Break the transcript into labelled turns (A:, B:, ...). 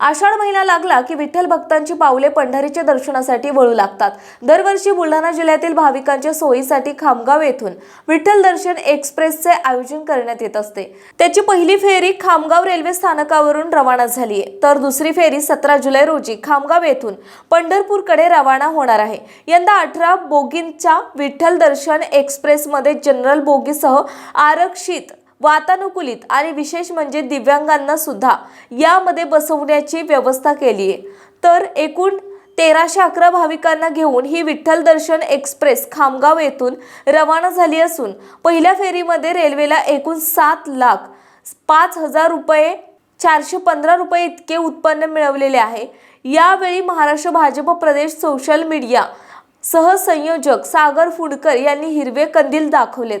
A: आषाढ महिना लागला की विठ्ठल भक्तांची पावले पंढरीच्या दर्शनासाठी वळू लागतात. दरवर्षी बुलढाणा जिल्ह्यातील भाविकांच्या सोयीसाठी खामगाव येथून विठ्ठल दर्शन एक्सप्रेसचे आयोजन करण्यात येत असते. त्याची पहिली फेरी खामगाव रेल्वे स्थानकावरून रवाना झाली आहे. तर दुसरी फेरी सतरा जुलै रोजी खामगाव येथून पंढरपूरकडे रवाना होणार आहे. यंदा अठरा बोगींच्या विठ्ठल दर्शन एक्सप्रेसमध्ये जनरल बोगीसह आरक्षित वातानुकूलित आणि विशेष म्हणजे दिव्यांगांना सुद्धा यामध्ये बसवण्याची व्यवस्था केली आहे तर एकूण तेराशे अकरा भाविकांना घेऊन ही विठ्ठल दर्शन एक्सप्रेस खामगाव येथून रवाना झाली असून पहिल्या फेरीमध्ये रेल्वेला एकूण सात लाख पाच हजार रुपये चारशे पंधरा रुपये इतके उत्पन्न मिळवलेले आहे. यावेळी महाराष्ट्र भाजप प्रदेश सोशल मीडिया सहसंयोजक सागर फुडकर यांनी हिरवे कंदील दाखवलेत.